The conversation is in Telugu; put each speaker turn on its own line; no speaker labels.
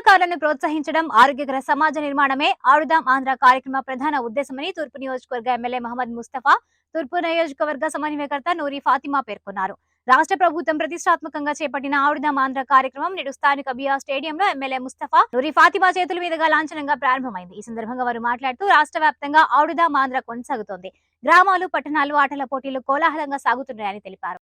క్రీడాకారులను ప్రోత్సహించడం ఆరోగ్యకర సమాజ నిర్మాణమే ఆడుదాం ఆంధ్ర కార్యక్రమ ప్రధాన ఉద్దేశమని తూర్పు నియోజకవర్గ ఎమ్మెల్యే మహమ్మద్ ముస్తఫా తూర్పు నియోజకవర్గ సమన్వయకర్త నూరి ఫాతిమా పేర్కొన్నారు. రాష్ట్ర ప్రభుత్వం ప్రతిష్టాత్మకంగా చేపట్టిన ఆడుదాం ఆంధ్ర కార్యక్రమం నేడు స్థానిక బియా స్టేడియంలో ఎమ్మెల్యే ముస్తఫా నూరి ఫాతిమా చేతుల మీదుగా లాంఛనంగా ప్రారంభమైంది. ఈ సందర్భంగా వారు మాట్లాడుతూ రాష్ట్ర వ్యాప్తంగా ఆడుదాం ఆంధ్ర కొనసాగుతోంది. గ్రామాలు పట్టణాలు ఆటల పోటీలు కోలాహలంగా సాగుతున్నాయని తెలిపారు.